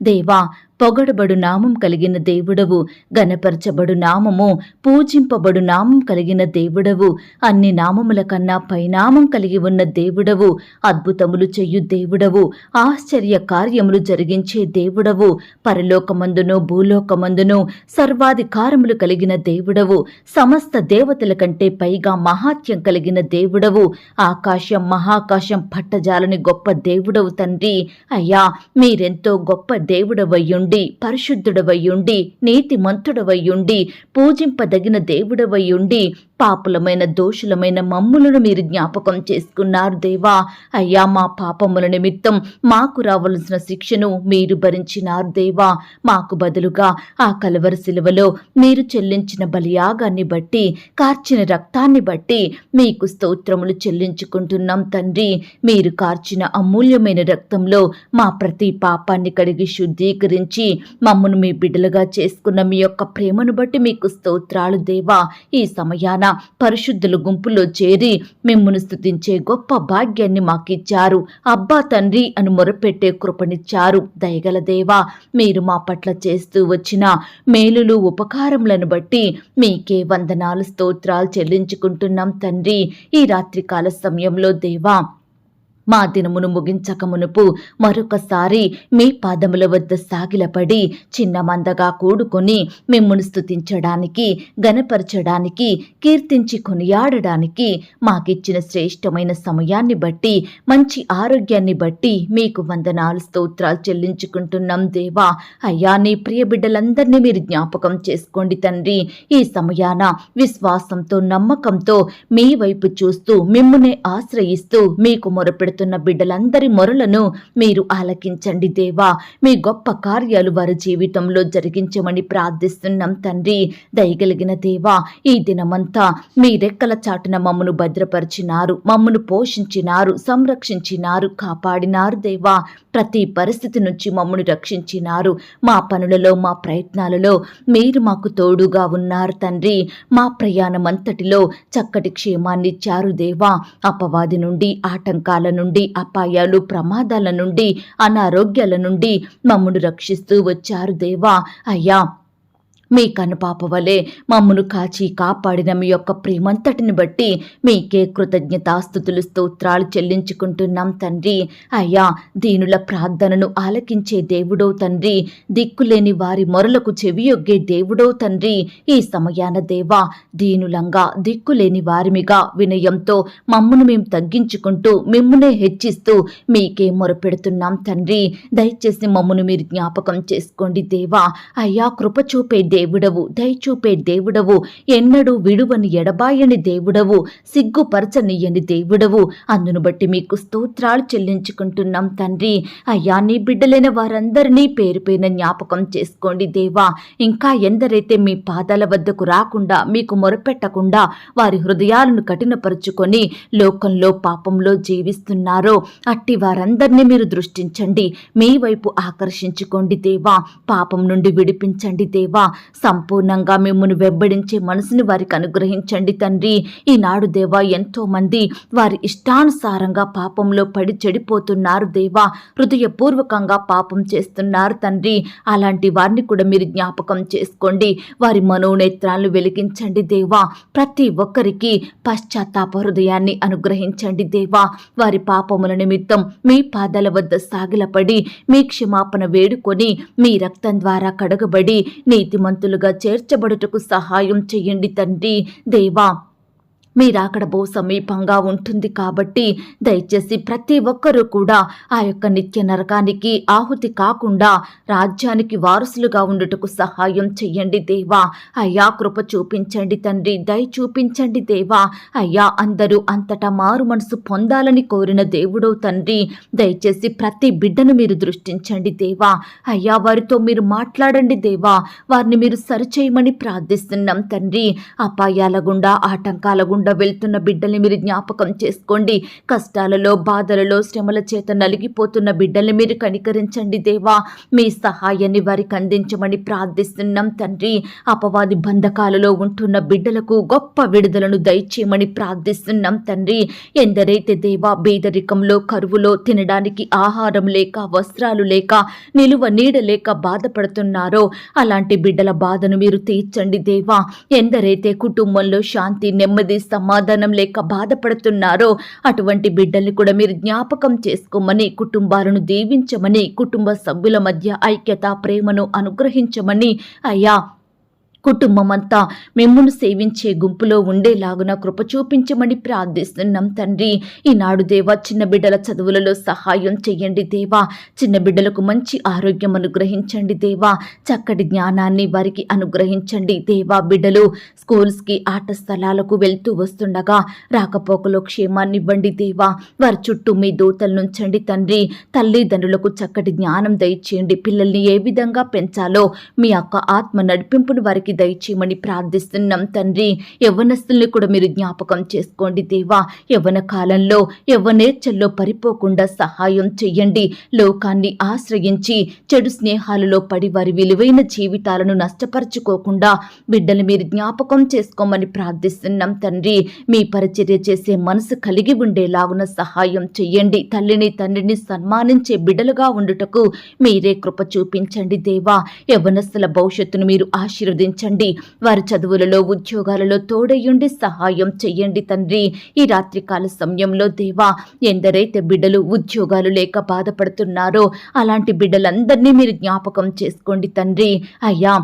దేవా పొగడబడు నామం కలిగిన దేవుడవు గనపరచబడు నామము పూజింపబడు నామం కలిగిన దేవుడవు అన్ని నామముల కన్నా పైనామం కలిగి ఉన్న దేవుడవు అద్భుతములు చెయ్యు దేవుడవు ఆశ్చర్య కార్యములు జరిగించే దేవుడవు పరలోకమందును భూలోకమందును సర్వాధికారములు కలిగిన దేవుడవు సమస్త దేవతల కంటే పైగా మహాత్యం కలిగిన దేవుడవు ఆకాశం మహాకాశం పట్టజాలని గొప్ప దేవుడవు తండ్రి. అయ్యా మీరెంతో గొప్ప దేవుడవయ్యుండి పరిశుద్ధుడవయ్యుండి నీతిమంతుడవయ్యుండి పూజింపదగిన దేవుడవయ్యుండి పాపులమైన దోషులమైన మమ్ములను మీరు జ్ఞాపకం చేసుకున్నారు దేవా. అయ్యా మా పాపముల నిమిత్తం మాకు రావలసిన శిక్షను మీరు భరించినారు దేవా. మాకు బదులుగా ఆ కలవరి శిలువలో మీరు చెల్లించిన బలియాగాన్ని బట్టి కార్చిన రక్తాన్ని బట్టి మీకు స్తోత్రములు చెల్లించుకుంటున్నాం తండ్రి. మీరు కార్చిన అమూల్యమైన రక్తంలో మా ప్రతి పాపాన్ని కడిగి శుద్ధీకరించి మమ్మను మీ బిడ్డలుగా చేసుకున్న మీ యొక్క ప్రేమను బట్టి మీకు స్తోత్రాలు దేవా. ఈ సమయాన పరిశుద్ధుల గుంపులో చేరి మిమ్మను స్థుతించే గొప్ప భాగ్యాన్ని మాకిచ్చారు. అబ్బా తండ్రి అని మొరపెట్టే కృపనిచ్చారు. దయగల దేవా మీరు మా పట్ల చేస్తూ వచ్చిన మేలులు ఉపకారములను బట్టి మీకే వందనాలు స్తోత్రాలు చెల్లించుకుంటున్నాం తండ్రి. ఈ రాత్రికాల సమయంలో దేవా మా దినమును ముగించక మునుపు మరొకసారి మీ పాదముల వద్ద సాగిలపడి చిన్న మందగా కూడుకొని మిమ్మును స్తుతించడానికి గనపరచడానికి కీర్తించి కొనియాడడానికి మాకిచ్చిన శ్రేష్టమైన సమయాన్ని బట్టి మంచి ఆరోగ్యాన్ని బట్టి మీకు వందనాలు స్తోత్రాలు చెల్లించుకుంటున్నాం దేవా. అయ్యా నీ ప్రియ బిడ్డలందరినీ మీరు జ్ఞాపకం చేసుకోండి తండ్రి. ఈ సమయాన విశ్వాసంతో నమ్మకంతో మీ వైపు చూస్తూ మిమ్మునే ఆశ్రయిస్తూ మీకు మొరపెడుతున్న బిడ్డలందరి మొరలను మీరు ఆలకించండి దేవా. మీ గొప్ప కార్యాలు వారి జీవితంలో జరిగించమని ప్రార్థిస్తున్నాం తండ్రి. దయగలిగిన దేవా ఈ దినమంతా మీ రెక్కల చాటున మమ్మను భద్రపరిచినారు మమ్మను పోషించినారు సంరక్షించినారు కాపాడినారు దేవా. ప్రతి పరిస్థితి నుంచి మమ్మను రక్షించినారు. మా పనులలో మా ప్రయత్నాలలో మీరు మాకు తోడుగా ఉన్నారు తండ్రి. మా ప్రయాణం అంతటిలో చక్కటి క్షేమాన్నిచ్చారు దేవా. అపవాది నుండి ఆటంకాల నుండి అపాయాలు ప్రమాదాల నుండి అనారోగ్యాల నుండి మమ్మను రక్షిస్తూ వచ్చారు దేవా. అయ్యా మీ కనుపాప వలె మమ్మను కాచి కాపాడిన మీ యొక్క ప్రేమంతటిని బట్టి మీకే కృతజ్ఞతాస్థుతులు స్తోత్రాలు చెల్లించుకుంటున్నాం తండ్రి. అయ్యా దీనుల ప్రార్థనను ఆలకించే దేవుడో తండ్రి. దిక్కులేని వారి మొరలకు చెవియొగ్గే దేవుడో తండ్రి. ఈ సమయాన దేవా దీనులంగా దిక్కులేని వారిమిగా వినయంతో మమ్మను మేము తగ్గించుకుంటూ మిమ్మునే హెచ్చిస్తూ మీకే మొరపెడుతున్నాం తండ్రి. దయచేసి మమ్మను మీరు జ్ఞాపకం చేసుకోండి దేవా. అయ్యా కృప చూపే దేవుడవు దయచూపే దేవుడవు. ఎన్నడూ విడువని ఎడబాయని దేవుడవు సిగ్గుపరచనియని దేవుడవు. అందును బట్టి మీకు స్తోత్రాలు చెల్లించుకుంటున్నాం తండ్రి. అయ్యా నీ బిడ్డలైన వారందరినీ పేరు పైన జ్ఞాపకం చేసుకోండి దేవా. ఇంకా ఎందరైతే మీ పాదాల వద్దకు రాకుండా మీకు మొరపెట్టకుండా వారి హృదయాలను కఠినపరుచుకొని లోకంలో పాపంలో జీవిస్తున్నారో అట్టి వారందరినీ మీరు దృష్టించండి. మీ వైపు ఆకర్షించుకోండి దేవా. పాపం నుండి విడిపించండి దేవా. సంపూర్ణంగా మిమ్మల్ని వెంబడించే మనసుని వారికి అనుగ్రహించండి తండ్రి. ఈనాడు దేవా ఎంతో మంది వారి ఇష్టానుసారంగా పాపంలో పడి చెడిపోతున్నారు దేవా. హృదయపూర్వకంగా పాపం చేస్తున్నారు తండ్రి. అలాంటి వారిని కూడా మీరు జ్ఞాపకం చేసుకోండి. వారి మనోనేత్రాలను వెలిగించండి దేవా. ప్రతి ఒక్కరికి పశ్చాత్తాప హృదయాన్ని అనుగ్రహించండి దేవా. వారి పాపముల నిమిత్తం మీ పాదాల వద్ద సాగిలపడి మీ క్షమాపణ వేడుకొని మీ రక్తం ద్వారా కడగబడి నీతిమంతులుగా చేర్చబడుటకు సహాయం చేయండి తండ్రి. దేవా మీరాకడ సమీపంగా ఉంటుంది కాబట్టి దయచేసి ప్రతి ఒక్కరూ కూడా ఆ యొక్క నిత్య నరకానికి ఆహుతి కాకుండా రాజ్యానికి వారసులుగా ఉండుటకు సహాయం చెయ్యండి దేవా. అయ్యా కృప చూపించండి తండ్రి దయ చూపించండి దేవా. అయ్యా అందరూ అంతటా మారు మనసు పొందాలని కోరిన దేవుడో తండ్రి దయచేసి ప్రతి బిడ్డను మీరు దృష్టించండి దేవా. అయ్యా వారితో మీరు మాట్లాడండి దేవా. వారిని మీరు సరిచేయమని ప్రార్థిస్తున్నాం తండ్రి. అపాయాల గుండా ఆటంకాల గుండా గుండా వెళ్తున్న బిడ్డల్ని మీరు జ్ఞాపకం చేసుకోండి. కష్టాలలో బాధలలో శ్రమల చేత నలిగిపోతున్న బిడ్డల్ని మీరు కనికరించండి దేవా. మీ సహాయాన్ని వారికి అందించమని ప్రార్థిస్తున్నాం తండ్రి. అపవాది బంధకాలలో ఉంటున్న బిడ్డలకు గొప్ప విడుదలను దయచేయమని ప్రార్థిస్తున్నాం తండ్రి. ఎందరైతే దేవా బీదరికంలో కరువులో తినడానికి ఆహారం లేక వస్త్రాలు లేక నిలువ నీడ లేక బాధపడుతున్నారో అలాంటి బిడ్డల బాధను మీరు తీర్చండి దేవా. ఎందరైతే కుటుంబంలో శాంతి నెమ్మది సమాధానం లేక బాధపడుతున్నారో అటువంటి బిడ్డల్ని కూడా మీరు జ్ఞాపకం చేసుకోమని కుటుంబాలను దీవించమని కుటుంబ సభ్యుల మధ్య ఐక్యత ప్రేమను అనుగ్రహించమని అయ్యా కుటుంబమంతా మిమ్మును సేవించే గుంపులో ఉండేలాగున కృప చూపించమని ప్రార్థిస్తున్నాం తండ్రి. ఈనాడు దేవా చిన్న బిడ్డల చదువులలో సహాయం చెయ్యండి దేవా. చిన్న బిడ్డలకు మంచి ఆరోగ్యం అనుగ్రహించండి దేవా. చక్కటి జ్ఞానాన్ని వారికి అనుగ్రహించండి దేవా బిడ్డలు. స్కూల్స్కి ఆట స్థలాలకు వెళ్తూ వస్తుండగా రాకపోకలో క్షేమాన్ని ఇవ్వండి దేవా. వారి చుట్టూ మీ దూతలు నుంచండి తండ్రి. తల్లిదండ్రులకు చక్కటి జ్ఞానం దయచేయండి. పిల్లల్ని ఏ విధంగా పెంచాలో మీ యొక్క ఆత్మ నడిపింపును వారికి దయచేయమని ప్రార్థిస్తున్నాం తండ్రి. యవ్వనస్తుల్ని కూడా మీరు జ్ఞాపకం చేసుకోండి దేవా. యవ్వన కాలంలో యవ్వనేచ్ఛల్లో పరిపోకుండా సహాయం చెయ్యండి. లోకాన్ని ఆశ్రయించి చెడు స్నేహాలలో పడి వారి విలువైన జీవితాలను నష్టపరచుకోకుండా బిడ్డలు మీరు జ్ఞాపకం చేసుకోమని ప్రార్థిస్తున్నాం తండ్రి. మీ పరిచర్య చేసే మనసు కలిగి ఉండేలాగున సహాయం చెయ్యండి. తల్లిని తండ్రిని సన్మానించే బిడ్డలుగా ఉండుటకు మీరే కృప చూపించండి దేవా. యవ్వనస్తుల భవిష్యత్తును మీరు ఆశీర్వదించండి. వారి చదువులలో ఉద్యోగాలలో తోడయ్యుండి సహాయం చెయ్యండి తండ్రి. ఈ రాత్రికాల సమయంలో దేవా ఎందరైతే బిడ్డలు ఉద్యోగాలు లేక బాధపడుతున్నారో అలాంటి బిడ్డలందరినీ మీరు జ్ఞాపకం చేసుకోండి తండ్రి. అయ్యా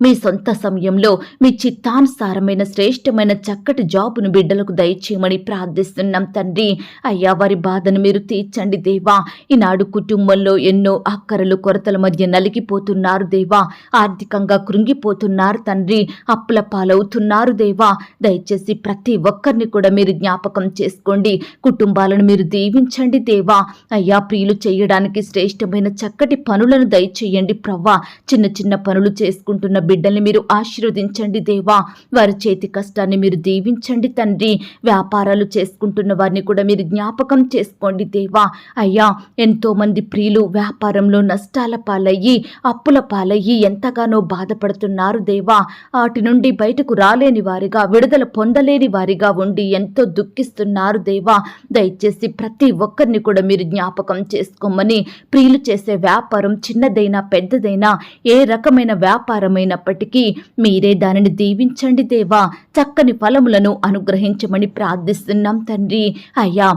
మీ సొంత సమయంలో మీ చిత్తానుసారమైన శ్రేష్టమైన చక్కటి జాబును బిడ్డలకు దయచేయమని ప్రార్థిస్తున్నాం తండ్రి. అయ్యా వారి బాధను మీరు తీర్చండి దేవా. ఈనాడు కుటుంబంలో ఎన్నో అక్కరలు కొరతల మధ్య నలిగిపోతున్నారు దేవా. ఆర్థికంగా కృంగిపోతున్నారు తండ్రి. అప్పుల పాలవుతున్నారు దేవా. దయచేసి ప్రతి ఒక్కరిని కూడా మీరు జ్ఞాపకం చేసుకోండి. కుటుంబాలను మీరు దీవించండి దేవా. అయ్యా ప్రియులు చేయడానికి శ్రేష్టమైన చక్కటి పనులను దయచేయండి ప్రవ్వా. చిన్న చిన్న పనులు చేసుకుంటున్న బిడ్డల్ని మీరు ఆశీర్వదించండి దేవా. వారి చేతి కష్టాన్ని మీరు దీవించండి తండ్రి. వ్యాపారాలు చేసుకుంటున్న వారిని కూడా మీరు జ్ఞాపకం చేసుకోండి దేవా. అయ్యా ఎంతో మంది ప్రియులు వ్యాపారంలో నష్టాల పాలయ్యి అప్పుల పాలయ్యి ఎంతగానో బాధపడుతున్నారు దేవా. వాటి నుండి బయటకు రాలేని వారిగా విడుదల పొందలేని వారిగా ఉండి ఎంతో దుఃఖిస్తున్నారు దేవా. దయచేసి ప్రతి ఒక్కరిని కూడా మీరు జ్ఞాపకం చేసుకోమని ప్రియులు చేసే వ్యాపారం చిన్నదైనా పెద్దదైనా ఏ రకమైన వ్యాపారమైన వ్యాపారమైనప్పటికీ మీరే దానిని దీవించండి దేవా. చక్కని ఫలములను అనుగ్రహించమని ప్రార్థిస్తున్నాం తండ్రి. అయ్యా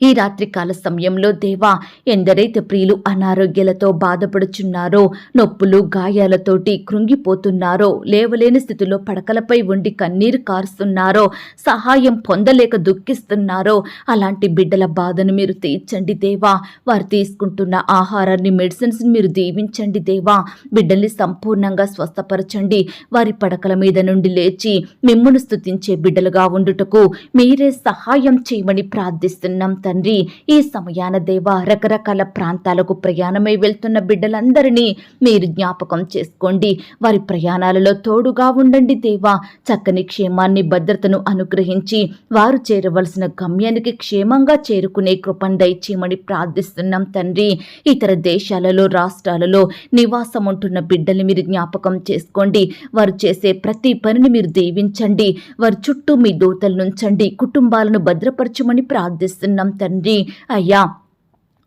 ఈ రాత్రికాల సమయంలో దేవా ఎందరైతే ప్రియులు అనారోగ్యాలతో బాధపడుచున్నారో నొప్పులు గాయాలతోటి కృంగిపోతున్నారో లేవలేని స్థితిలో పడకలపై ఉండి కన్నీరు కారుస్తున్నారో సహాయం పొందలేక దుఃఖిస్తున్నారో అలాంటి బిడ్డల బాధను మీరు తీర్చండి దేవా. వారు తీసుకుంటున్న ఆహారాన్ని మెడిసిన్స్ మీరు దీవించండి దేవా. బిడ్డల్ని సంపూర్ణంగా స్వస్థపరచండి. వారి పడకల మీద నుండి లేచి మిమ్మును స్థుతించే బిడ్డలుగా ఉండుటకు మీరే సహాయం చేయమని ప్రార్థిస్తున్నాం తండ్రి. ఈ సమయాన దేవా రకరకాల ప్రాంతాలకు ప్రయాణమై వెళ్తున్న బిడ్డలందరినీ మీరు జ్ఞాపకం చేసుకోండి. వారి ప్రయాణాలలో తోడుగా ఉండండి దేవా. చక్కని క్షేమాన్ని భద్రతను అనుగ్రహించి వారు చేరవలసిన గమ్యానికి క్షేమంగా చేరుకునే కృపను దయచేయమని ప్రార్థిస్తున్నాం తండ్రి. ఇతర దేశాలలో రాష్ట్రాలలో నివాసం ఉంటున్న బిడ్డల్ని మీరు జ్ఞాపకం చేసుకోండి. వారు చేసే ప్రతి పనిని మీరు దీవించండి. వారి చుట్టూ మీ దూతలు నుంచండి కుటుంబాలను భద్రపరచమని ప్రార్థిస్తున్నాం తండ్రి అయ్యా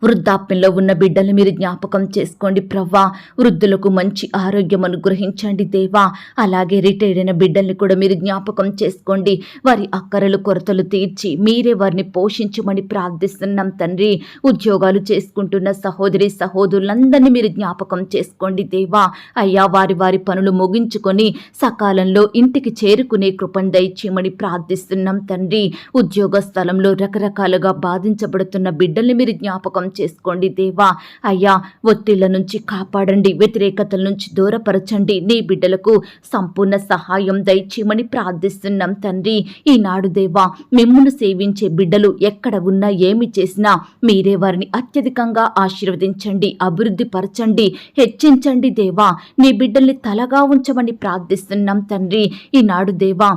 వృద్ధాప్యంలో ఉన్న బిడ్డలు మీరు జ్ఞాపకం చేసుకోండి ప్రవ్వా. వృద్ధులకు మంచి ఆరోగ్యం అనుగ్రహించండి దేవా. అలాగే రిటైర్ అయిన బిడ్డల్ని కూడా మీరు జ్ఞాపకం చేసుకోండి. వారి అక్కరలు కొరతలు తీర్చి మీరే వారిని పోషించమని ప్రార్థిస్తున్నాం తండ్రి. ఉద్యోగాలు చేసుకుంటున్న సహోదరి సహోదరులందరినీ మీరు జ్ఞాపకం చేసుకోండి దేవా. అయ్యా వారి వారి పనులు ముగించుకొని సకాలంలో ఇంటికి చేరుకునే కృపను దయచేయమని ప్రార్థిస్తున్నాం తండ్రి. ఉద్యోగ స్థలంలో రకరకాలుగా బాధించబడుతున్న బిడ్డల్ని మీరు జ్ఞాపకం చేసుకోండి దేవా. అయ్యా ఒత్తిళ్ళ నుంచి కాపాడండి వ్యతిరేకతల నుంచి దూరపరచండి. నీ బిడ్డలకు సంపూర్ణ సహాయం దయచేయమని ప్రార్థిస్తున్నాం తండ్రి. ఈనాడు దేవా మిమ్మును సేవించే బిడ్డలు ఎక్కడ ఉన్నా ఏమి చేసినా మీరే వారిని అత్యధికంగా ఆశీర్వదించండి అభివృద్ధి పరచండి హెచ్చించండి దేవా. నీ బిడ్డల్ని తలగా ఉంచమని ప్రార్థిస్తున్నాం తండ్రి. ఈనాడు దేవా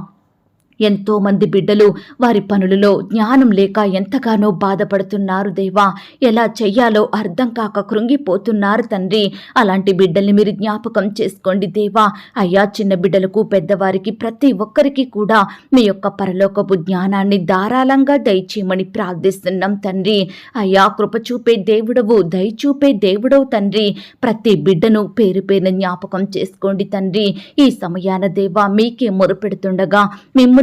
ఎంతో మంది బిడ్డలు వారి పనులలో జ్ఞానం లేక ఎంతగానో బాధపడుతున్నారు దేవా. ఎలా చెయ్యాలో అర్థం కాక కృంగిపోతున్నారు తండ్రి. అలాంటి బిడ్డల్ని మీరు జ్ఞాపకం చేసుకోండి దేవా. అయ్యా చిన్న బిడ్డలకు పెద్దవారికి ప్రతి ఒక్కరికి కూడా మీ యొక్క పరలోకపు జ్ఞానాన్ని ధారాళంగా దయచేయమని ప్రార్థిస్తున్నాం తండ్రి. అయ్యా కృప చూపే దేవుడవు దయచూపే దేవుడవు తండ్రి. ప్రతి బిడ్డను పేరు పేరున జ్ఞాపకం చేసుకోండి తండ్రి. ఈ సమయాన దేవా మీకే మొరుపెడుతుండగా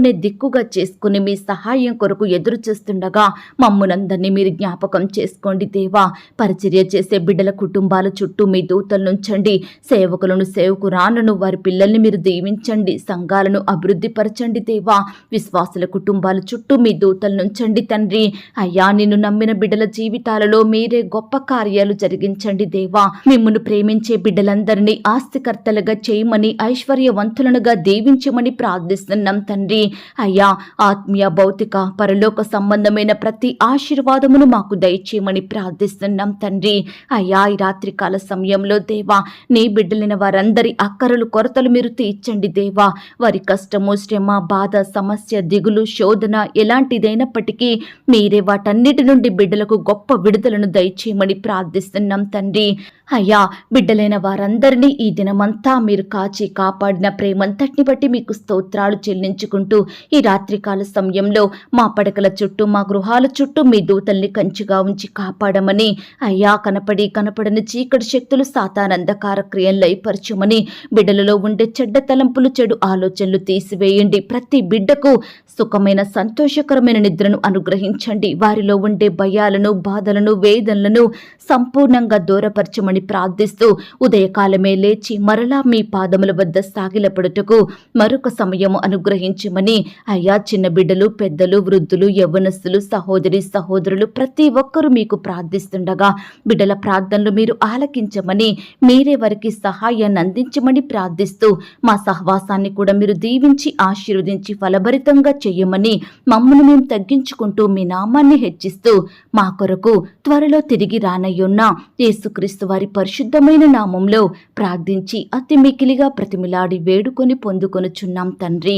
మిమ్ముని దిక్కుగా చేసుకుని మీ సహాయం కొరకు ఎదురు చూస్తుండగా మమ్మునందరినీ మీరు జ్ఞాపకం చేసుకోండి దేవా. పరిచర్య చేసే బిడ్డల కుటుంబాల చుట్టూ మీ దూతలు నుంచండి సేవకులను సేవకురాలను వారి పిల్లల్ని మీరు దీవించండి. సంఘాలను అభివృద్ధి పరచండి దేవా. విశ్వాసుల కుటుంబాల చుట్టూ మీ దూతలు నుంచండి తండ్రి. అయ్యా నిన్ను నమ్మిన బిడ్డల జీవితాలలో మీరే గొప్ప కార్యాలు జరిగించండి దేవా. మిమ్మును ప్రేమించే బిడ్డలందరినీ ఆస్తికర్తలుగా చేయమని ఐశ్వర్యవంతులనుగా దీవించమని ప్రార్థిస్తున్నాం తండ్రి. అయ్యా ఆత్మీయ భౌతిక పరలోక సంబంధమైన ప్రతి ఆశీర్వాదమును మాకు దయచేయమని ప్రార్థిస్తున్నాం తండ్రి. అయ్యా ఈ రాత్రికాల సమయంలో దేవా నీ బిడ్డలైన వారందరి అక్కరలు కొరతలు మీరు తీర్చండి దేవా. వారి కష్టము శ్రమ బాధ సమస్య దిగులు శోధన ఎలాంటిదైనప్పటికీ మీరే వాటన్నిటి నుండి బిడ్డలకు గొప్ప విడుదలను దయచేయమని ప్రార్థిస్తున్నాం తండ్రి. అయ్యా బిడ్డలైన వారందరినీ ఈ దినమంతా మీరు కాచి కాపాడిన ప్రేమంతటిని బట్టి మీకు స్తోత్రాలు చెల్లించుకుంటూ ఈ రాత్రికాల సమయంలో మా పడకల చుట్టూ మా గృహాల చుట్టూ మీ దూతల్ని కంచిగా ఉంచి కాపాడమని అయ్యా కనపడి కనపడని చీకటి శక్తులు సాతానందకార క్రియలు లయపరచుమని బిడ్డలలో ఉండే చెడ్డ తలంపులు చెడు ఆలోచనలు తీసివేయండి. ప్రతి బిడ్డకు సుఖమైన సంతోషకరమైన నిద్రను అనుగ్రహించండి. వారిలో ఉండే భయాలను బాధలను వేదనలను సంపూర్ణంగా దూరపరచమని ప్రార్థిస్తూ ఉదయకాలమే లేచి మరలా మీ పాదముల వద్ద సాగిలపడుటకు మరొక సమయము అనుగ్రహించమని అయ్యా చిన్న బిడ్డలు పెద్దలు వృద్ధులు యవ్వనస్తులు సహోదరి సహోదరులు ప్రతి ఒక్కరూ మీకు ప్రార్థిస్తుండగా బిడ్డల ప్రార్థనలు మీరు ఆలకించమని మీరే వారికి సహాయాన్ని అందించమని ప్రార్థిస్తూ మా సహవాసాన్ని కూడా మీరు దీవించి ఆశీర్వదించి ఫలభరితంగా చేయమని మమ్మల్ని మేము తగ్గించుకుంటూ మీ నామాన్ని హెచ్చిస్తూ మా కొరకు త్వరలో తిరిగి రానయ్యున్న యేసుక్రీస్తు వారి పరిశుద్ధమైన నామంలో ప్రార్థించి అతి మికిలిగా ప్రతిమిలాడి వేడుకొని పొందుకొనుచున్నాం తండ్రి.